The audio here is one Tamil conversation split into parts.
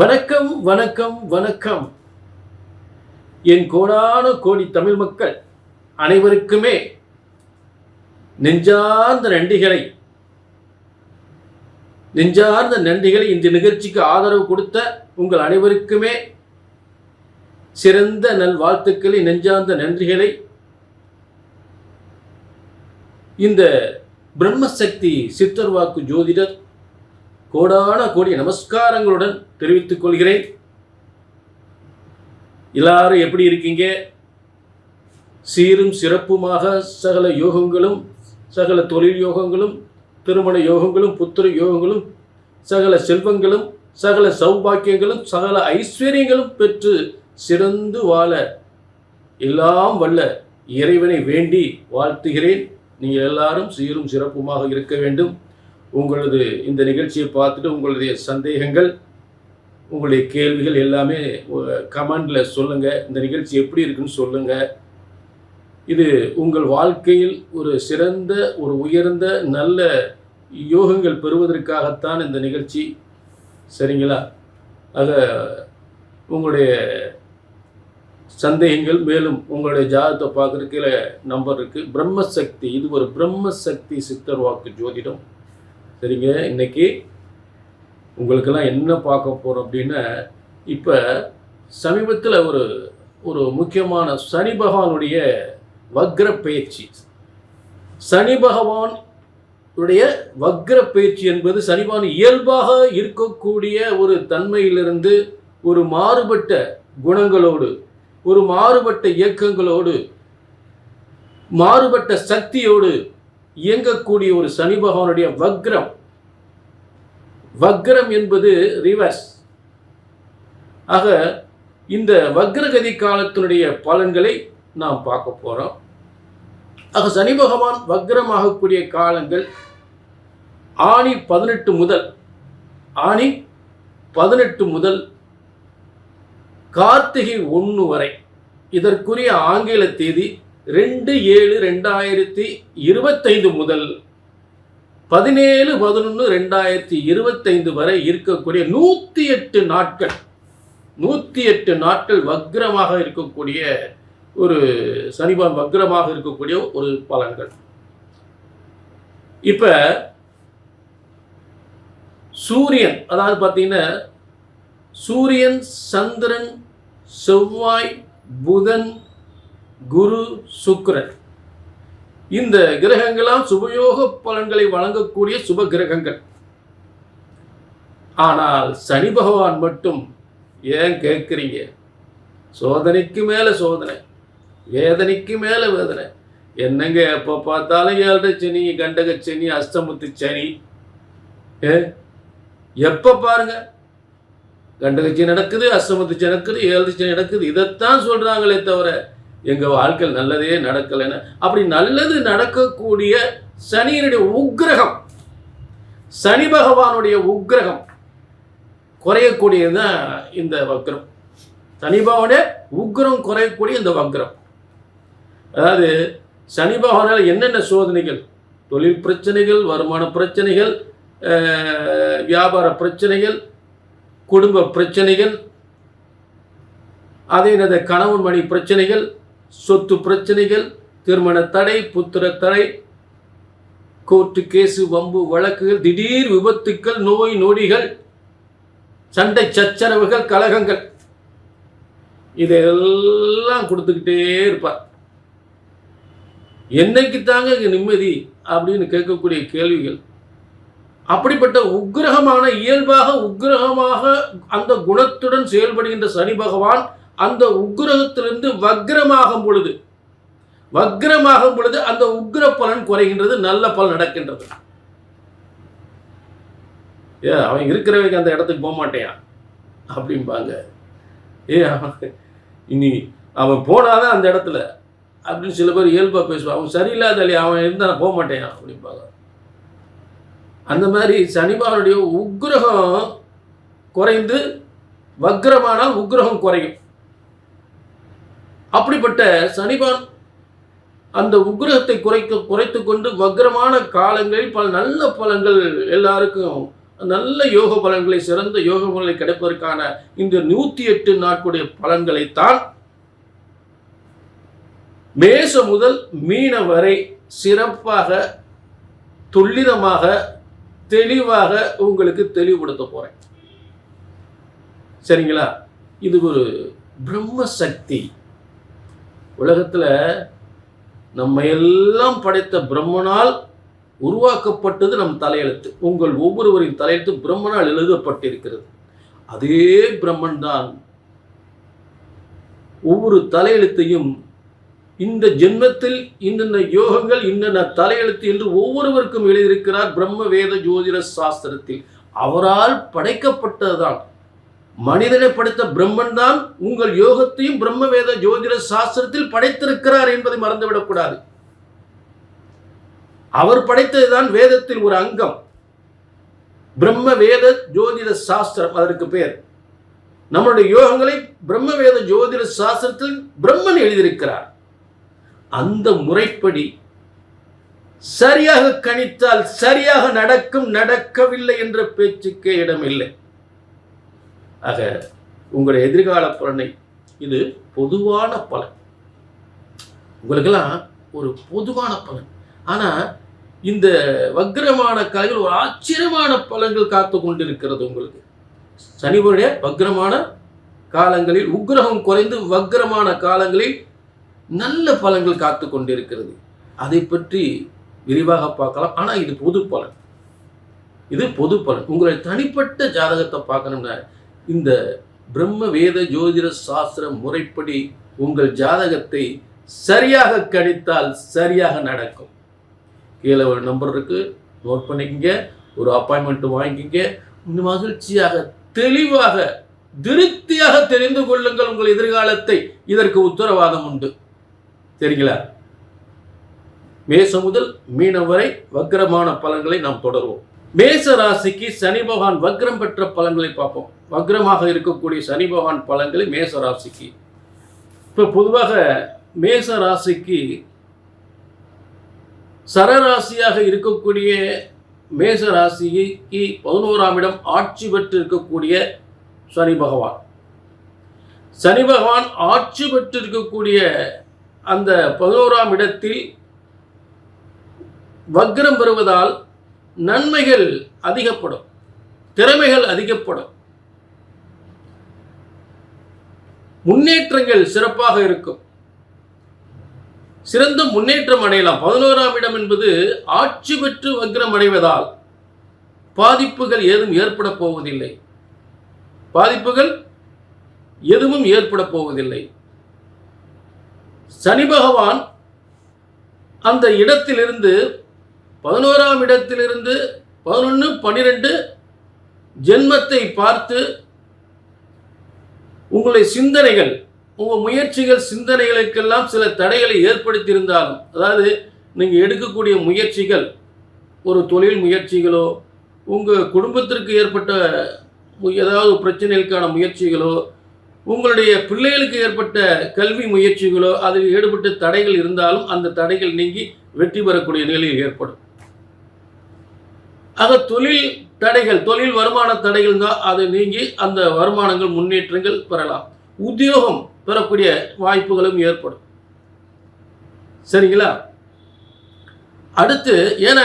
வணக்கம் வணக்கம் வணக்கம். என் கோடான கோடி தமிழ் மக்கள் அனைவருக்குமே நெஞ்சார்ந்த நன்றிகளை நெஞ்சார்ந்த நன்றிகளை இந்த நிகழ்ச்சிக்கு ஆதரவு கொடுத்த உங்கள் அனைவருக்குமே சிறந்த நல் வாழ்த்துக்களை நெஞ்சார்ந்த நன்றிகளை. இந்த பிரம்மசக்தி சித்தர் வாக்கு ஜோதிடர் கோடான கோடி நமஸ்காரங்களுடன் தெரிவித்துக் கொள்கிறேன். எல்லாரும் எப்படி இருக்கீங்க? சீரும் சிறப்புமாக சகல யோகங்களும் சகல தொழில் யோகங்களும் திருமண யோகங்களும் புத்திர யோகங்களும் சகல செல்வங்களும் சகல சௌபாக்கியங்களும் சகல ஐஸ்வர்யங்களும் பெற்று சிறந்து வாழ எல்லாம் வல்ல இறைவனை வேண்டி வாழ்த்துகிறேன். நீங்கள் எல்லாரும் சீரும் சிறப்புமாக இருக்க வேண்டும். உங்களது இந்த நிகழ்ச்சியை பார்த்துட்டு உங்களுடைய சந்தேகங்கள் உங்களுடைய கேள்விகள் எல்லாமே கமெண்டில் சொல்லுங்கள் இந்த நிகழ்ச்சி எப்படி இருக்குன்னு சொல்லுங்கள் இது உங்கள் வாழ்க்கையில் ஒரு சிறந்த ஒரு உயர்ந்த நல்ல யோகங்கள் பெறுவதற்காகத்தான் இந்த நிகழ்ச்சி. சரிங்களா? ஆக உங்களுடைய சந்தேகங்கள் மேலும் உங்களுடைய ஜாதகத்தை பார்க்குறதுக்கு நம்பர் இருக்குது பிரம்மசக்தி இது ஒரு பிரம்மசக்தி சித்தர் வாக்கு ஜோதிடம். சரிங்க இன்னைக்கு உங்களுக்கெல்லாம் என்ன பார்க்க போகிறோம் அப்படின்னா இப்போ சமீபத்தில் ஒரு ஒரு முக்கியமான சனி பகவானுடைய வக்ர பயிற்சி சனி பகவான் உடைய வக்ர பயிற்சி என்பது சனி பகவான் இயல்பாக இருக்கக்கூடிய ஒரு தன்மையிலிருந்து ஒரு மாறுபட்ட குணங்களோடு ஒரு மாறுபட்ட இயக்கங்களோடு மாறுபட்ட சக்தியோடு இயங்கக்கூடிய ஒரு சனி பகவானுடைய வக்ரம். வக்ரம் என்பது ரிவர்ஸ் ஆக இந்த வக்ரகதி காலத்தினுடைய பலன்களை நாம் பார்க்க போகிறோம் ஆக சனி பகவான் வக்ரமாகக்கூடிய காலங்கள் ஆணி பதினெட்டு முதல் ஆணி பதினெட்டு முதல் கார்த்திகை ஒன்று வரை. இதற்குரிய ஆங்கில தேதி ரெண்டு ஏழு ரெண்டாயிரத்தி இருபத்தைந்து முதல் பதினேழு பதினொன்று ரெண்டாயிரத்தி இருபத்தைந்து வரை இருக்கக்கூடிய நூற்றி எட்டு நாட்கள் நூற்றி எட்டு நாட்கள் வக்ரமாக இருக்கக்கூடிய ஒரு சனிபான் வக்ரமாக இருக்கக்கூடிய ஒரு பலன்கள். இப்போ சூரியன் அதாவது பார்த்தீங்கன்னா சூரியன் சந்திரன் செவ்வாய் புதன் குரு சுக்ரன். இந்த கிரகங்களாம் சுபயோக பலன்களை வழங்கக்கூடிய சுப கிரகங்கள். ஆனால் சனி பகவான் மட்டும் ஏன் கேட்குறீங்க? சோதனைக்கு மேலே சோதனை வேதனைக்கு மேலே வேதனை. என்னங்க எப்போ பார்த்தாலும் ஏழரை சனி கண்டக சனி அஷ்டமுத்து சனி? ஏ? எப்போ பாருங்க? கண்டகச்சி நடக்குது அஷ்டமத்து நடக்குது ஏழு நடக்குது. இதைத்தான் சொல்கிறாங்களே தவிர எங்கள் வாழ்க்கை நல்லதே நடக்கலைன்னு அப்படி நல்லது நடக்கக்கூடிய சனியினுடைய உக்கிரகம் சனி பகவானுடைய உக்கிரகம் குறையக்கூடியது தான் இந்த வக்ரம். சனி பகவானுடைய உக்ரம் குறையக்கூடிய இந்த வக்ரம். அதாவது சனி பகவானால் என்னென்ன சோதனைகள்? தொழில் பிரச்சனைகள் வருமான பிரச்சனைகள் வியாபார பிரச்சனைகள் குடும்ப பிரச்சனைகள் அதே கணவன் மணி பிரச்சனைகள் சொத்து பிரச்சனைகள் திருமண தடை புத்திர தடை கோர்ட்டு கேஸு வம்பு வழக்குகள் திடீர் விபத்துக்கள் நோய் நொடிகள் சண்டை சச்சரவுகள் கலகங்கள். இதெல்லாம் கொடுத்துக்கிட்டே இருப்பார். என்னைக்கு தாங்க இங்கே நிம்மதி அப்படின்னு கேட்கக்கூடிய கேள்விகள். அப்படிப்பட்ட உக்கிரகமான இயல்பாக உக்கிரகமாக அந்த குணத்துடன் செயல்படுகின்ற சனி பகவான் அந்த உக்கிரகத்திலிருந்து வக்ரமாகும் பொழுது வக்ரமாகும் பொழுது அந்த உக்ர பலன் குறைகின்றது நல்ல பலன் நடக்கின்றது. ஏ அவன் இருக்கிறவங்க அந்த இடத்துக்கு போக மாட்டேன். அப்படிம்பாங்க. ஏ இனி அவன் போனாதான் அந்த இடத்துல. அப்படின்னு சில பேர் இயல்பாக பேசுவான் அவன் சரியில்லாத அவன் இருந்தால் போக மாட்டேன் அப்படிம்பாங்க. அந்த மாதிரி சனிபாவனுடைய உக்ரகம் குறைந்து வக்ரமானால் உக்ரகம் குறையும். அப்படிப்பட்ட சனிபான் அந்த உக்ரகத்தை குறைக்க குறைத்து கொண்டு வக்ரமான காலங்களில் பல நல்ல பலன்கள் எல்லாருக்கும் நல்ல யோக பலன்களை சிறந்த யோக பலன்களை கிடைப்பதற்கான இந்த நூத்தி எட்டு நாட்களுடைய பலன்களைத்தான் மேச முதல் மீன வரை சிறப்பாக துல்லிதமாக தெளிவாக உங்களுக்கு தெளிவுபடுத்த போறேன். சரிங்களா? இது ஒரு பிரம்ம சக்தி உலகத்தில் நம்ம எல்லாம் படைத்த பிரம்மனால் உருவாக்கப்பட்டது நம் தலையெழுத்து. உங்கள் ஒவ்வொருவரின் தலையெழுத்து பிரம்மனால் எழுதப்பட்டிருக்கிறது. அதே பிரம்மன் தான் ஒவ்வொரு தலையெழுத்தையும் இந்த ஜென்மத்தில் இன்னென்ன யோகங்கள் இன்னென்ன தலையெழுத்து என்று ஒவ்வொருவருக்கும் எழுதியிருக்கிறார் பிரம்ம வேத ஜோதிட சாஸ்திரத்தில். அவரால் படைக்கப்பட்டதுதான். மனிதனை படைத்த பிரம்மன் தான் உங்கள் யோகத்தையும் பிரம்ம வேத ஜோதிட சாஸ்திரத்தில் படைத்திருக்கிறார் என்பதை மறந்துவிடக்கூடாது அவர் படைத்ததுதான் வேதத்தில் ஒரு அங்கம். பிரம்ம வேத ஜோதிட சாஸ்திரம் அதற்கு பெயர் நம்மளுடைய யோகங்களை பிரம்ம வேத ஜோதிட சாஸ்திரத்தில் பிரம்மன் எழுதியிருக்கிறார். அந்த முறைப்படி சரியாக கணித்தால் சரியாக நடக்கும் நடக்கவில்லை என்ற பேச்சுக்கே இடமில்லை. ஆக உங்களுடைய எதிர்கால பலனை இது பொதுவான பலன். உங்களுக்கெல்லாம் ஒரு பொதுவான பலன். ஆனால் இந்த வக்ரமான கலைகள் ஒரு ஆச்சரியமான பலன்கள் காத்து கொண்டிருக்கிறது உங்களுக்கு. சனிவருடைய வக்ரமான காலங்களில் உக்ரகம் குறைந்து வக்ரமான காலங்களில் நல்ல பலன்கள் காத்து கொண்டிருக்கிறது. அதை பற்றி விரிவாக பார்க்கலாம். ஆனால் இது பொது பலன். இது பொது பலன். உங்களுடைய தனிப்பட்ட ஜாதகத்தை பார்க்கணும்னா இந்த பிரம்ம வேத ஜோதிட சாஸ்திர முறைப்படி உங்கள் ஜாதகத்தை சரியாக கணித்தால் சரியாக நடக்கும். கீழே ஒரு நம்பர் இருக்கு. நோட் பண்ணிக்கங்க. ஒரு அப்பாயின்மெண்ட் வாங்கிக்கங்க. இந்த மகிழ்ச்சியாக தெளிவாக திருப்தியாக தெரிந்து கொள்ளுங்கள் உங்கள் எதிர்காலத்தை. இதற்கு உத்தரவாதம் உண்டு. சரிங்களா? மேசம் முதல் மீனம் வரை வக்கரமான பலன்களை நாம் தொடர்வோம். மேச ராசிக்கு சனி பகவான் வக்ரம் பெற்ற பலன்களை பார்ப்போம். வக்ரமாக இருக்கக்கூடிய சனி பகவான் பலன்களை மேச ராசிக்கு இப்போ பொதுவாக மேச ராசிக்கு சரராசியாக இருக்கக்கூடிய மேச ராசிக்கு பதினோராம் இடம் ஆட்சி பெற்று இருக்கக்கூடிய சனி பகவான். சனி பகவான் ஆட்சி பெற்று இருக்கக்கூடிய அந்த பதினோராம் இடத்தில் வக்ரம் பெறுவதால் நன்மைகள் அதிகப்படும் திறமைகள் அதிகப்படும். முன்னேற்றங்கள் சிறப்பாக இருக்கும். சிறந்த முன்னேற்றம் அடையலாம். பதினோராம் இடம் என்பது ஆட்சி பெற்று வக்ரம் அடைவதால் பாதிப்புகள் ஏதும் ஏற்பட போவதில்லை. பாதிப்புகள் எதுவும் ஏற்பட போவதில்லை. சனி பகவான் அந்த இடத்திலிருந்து பதினோராம் இடத்திலிருந்து பதினொன்று பன்னிரெண்டு ஜென்மத்தை பார்த்து உங்களுடைய சிந்தனைகள் உங்கள் முயற்சிகள் சிந்தனைகளுக்கெல்லாம் சில தடைகளை ஏற்படுத்தியிருந்தாலும் அதாவது நீங்கள் எடுக்கக்கூடிய முயற்சிகள் ஒரு தொழில் முயற்சிகளோ உங்கள் குடும்பத்திற்கு ஏற்பட்ட ஏதாவது பிரச்சனைகளுக்கான முயற்சிகளோ உங்களுடைய பிள்ளைகளுக்கு ஏற்பட்ட கல்வி முயற்சிகளோ அதில் ஈடுபட்டு தடைகள் இருந்தாலும் அந்த தடைகள் நீங்கி வெற்றி பெறக்கூடிய நிலையில் ஏற்படும். ஆக தொழில் தடைகள் தொழில் வருமான தடைகள் தான் அது நீங்கி அந்த வருமானங்கள் முன்னேற்றங்கள் பெறலாம். உத்தியோகம் பெறக்கூடிய வாய்ப்புகளும் ஏற்படும். சரிங்களா? அடுத்து என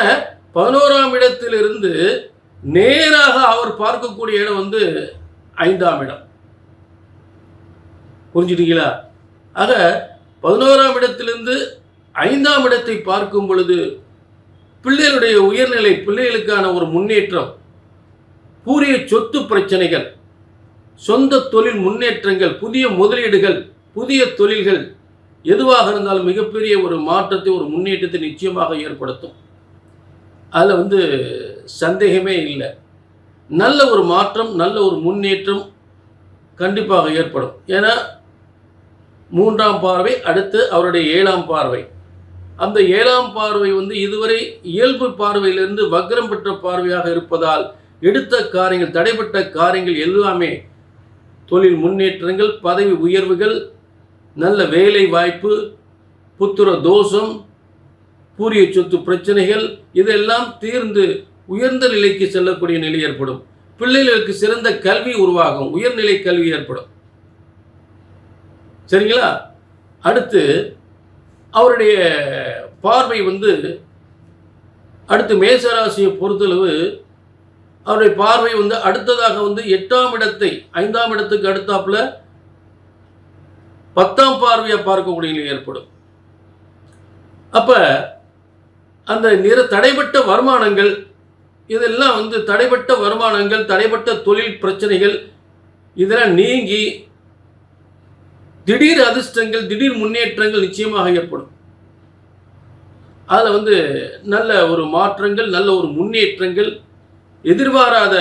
பதினோராம் இடத்திலிருந்து நேராக அவர் பார்க்கக்கூடிய இடம் வந்து ஐந்தாம் இடம். புரிஞ்சுட்டீங்களா? ஆக பதினோராம் இடத்திலிருந்து ஐந்தாம் இடத்தை பார்க்கும் பொழுது பிள்ளைகளுடைய உயர்நிலை பிள்ளைகளுக்கான ஒரு முன்னேற்றம். கூறிய சொத்து பிரச்சனைகள் சொந்த தொழில் முன்னேற்றங்கள் புதிய முதலீடுகள் புதிய தொழில்கள் எதுவாக இருந்தாலும் மிகப்பெரிய ஒரு மாற்றத்தை ஒரு முன்னேற்றத்தை நிச்சயமாக ஏற்படுத்தும். அதில் வந்து சந்தேகமே இல்லை. நல்ல ஒரு மாற்றம் நல்ல ஒரு முன்னேற்றம் கண்டிப்பாக ஏற்படும். ஏன்னா மூன்றாம் பார்வை அடுத்து அவருடைய ஏழாம் பார்வை. அந்த ஏழாம் பார்வை வந்து இதுவரை இயல்பு பார்வையிலிருந்து வக்ரம் பெற்ற பார்வையாக இருப்பதால் எடுத்த காரியங்கள் தடைப்பட்ட காரியங்கள் எல்லாமே தொழில் முன்னேற்றங்கள் பதவி உயர்வுகள் நல்ல வேலை வாய்ப்பு புத்திர தோஷம் பூரிய சொத்து பிரச்சனைகள் இதெல்லாம் தீர்ந்து உயர்ந்த நிலைக்கு செல்லக்கூடிய நிலை ஏற்படும். பிள்ளைகளுக்கு சிறந்த கல்வி உருவாகும் உயர்நிலை கல்வி ஏற்படும். சரிங்களா? அடுத்து அவருடைய பார்வை வந்து அடுத்து மேசராசியை பொறுத்தளவு அவருடைய பார்வை வந்து அடுத்ததாக வந்து எட்டாம் இடத்தை ஐந்தாம் இடத்துக்கு அடுத்தாப்புல பத்தாம் பார்வையை பார்க்கக்கூடிய நிலை ஏற்படும். அப்ப அந்த நிற தடைப்பட்ட வருமானங்கள் இதெல்லாம் வந்து தடைப்பட்ட வருமானங்கள் தடைப்பட்ட தொழில் பிரச்சனைகள் இதெல்லாம் நீங்கி திடீர் அதிர்ஷ்டங்கள் திடீர் முன்னேற்றங்கள் நிச்சயமாக ஏற்படும். அதில் வந்து நல்ல ஒரு மாற்றங்கள் நல்ல ஒரு முன்னேற்றங்கள் எதிர்பாராத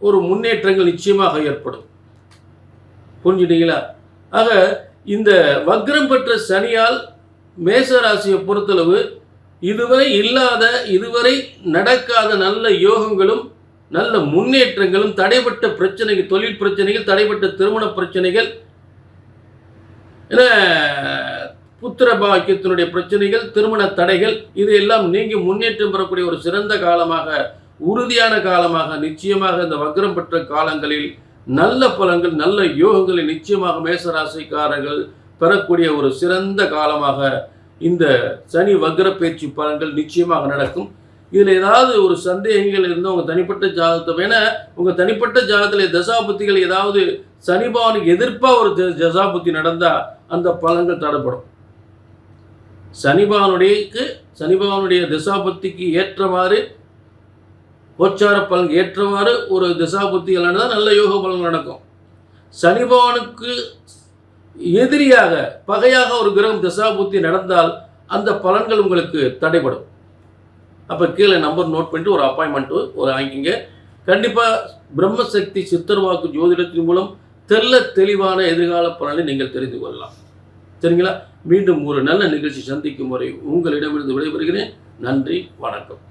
ஒரு முன்னேற்றங்கள் நிச்சயமாக ஏற்படும். புரிஞ்சுட்டீங்களா? ஆக இந்த வக்ரம் பெற்ற சனியால் மேசராசியை பொறுத்தளவு இதுவரை இல்லாத இதுவரை நடக்காத நல்ல யோகங்களும் நல்ல முன்னேற்றங்களும் தடைப்பட்ட பிரச்சனைகள் தொழில் பிரச்சனைகள் தடைப்பட்ட திருமண பிரச்சனைகள் என புத்திர பாக்கியத்தினுடைய பிரச்சனைகள் திருமண தடைகள் இது எல்லாம் நீங்கி முன்னேற்றம் பெறக்கூடிய ஒரு சிறந்த காலமாக உறுதியான காலமாக நிச்சயமாக இந்த வக்ரம் பெற்ற காலங்களில் நல்ல பலன்கள் நல்ல யோகங்களை நிச்சயமாக மேசராசிக்காரர்கள் பெறக்கூடிய ஒரு சிறந்த காலமாக இந்த சனி வக்ர பயிற்சி பலன்கள் நிச்சயமாக நடக்கும். இதில் ஏதாவது ஒரு சந்தேகங்கள் இருந்தால் உங்கள் தனிப்பட்ட ஜாதகத்தை வேணால் உங்கள் தனிப்பட்ட ஜாதகத்தில் தசாபுத்திகள் ஏதாவது சனி எதிர்ப்பாக ஒரு த- தசாபுத்தி நடந்தால் அந்த பலன்கள் தடைப்படும். சனிபவனுடையக்கு சனிபவனுடைய திசாபுத்திக்கு ஏற்றவாறு கோச்சார பலன் ஏற்றவாறு ஒரு திசாபுத்திகள் நடந்தால் நல்ல யோக பலன் நடக்கும். சனிபவனுக்கு எதிரியாக பகையாக ஒரு கிரகம் திசாபுத்தி நடந்தால் அந்த பலன்கள் உங்களுக்கு தடைபடும். அப்போ கீழே நம்பர் நோட் பண்ணிட்டு ஒரு அப்பாயின்மெண்ட்டு ஒரு வாங்கிக்கிங்க. கண்டிப்பாக பிரம்மசக்தி சித்தர்வாக்கு ஜோதிடத்தின் மூலம் தெல்ல தெளிவான எதிர்கால பலனை நீங்கள் தெரிந்து கொள்ளலாம். சரிங்களா? மீண்டும் ஒரு நல்ல நிகழ்ச்சி சந்திக்கும் வரை உங்களிடமிருந்து விடைபெறுகிறேன். நன்றி வணக்கம்.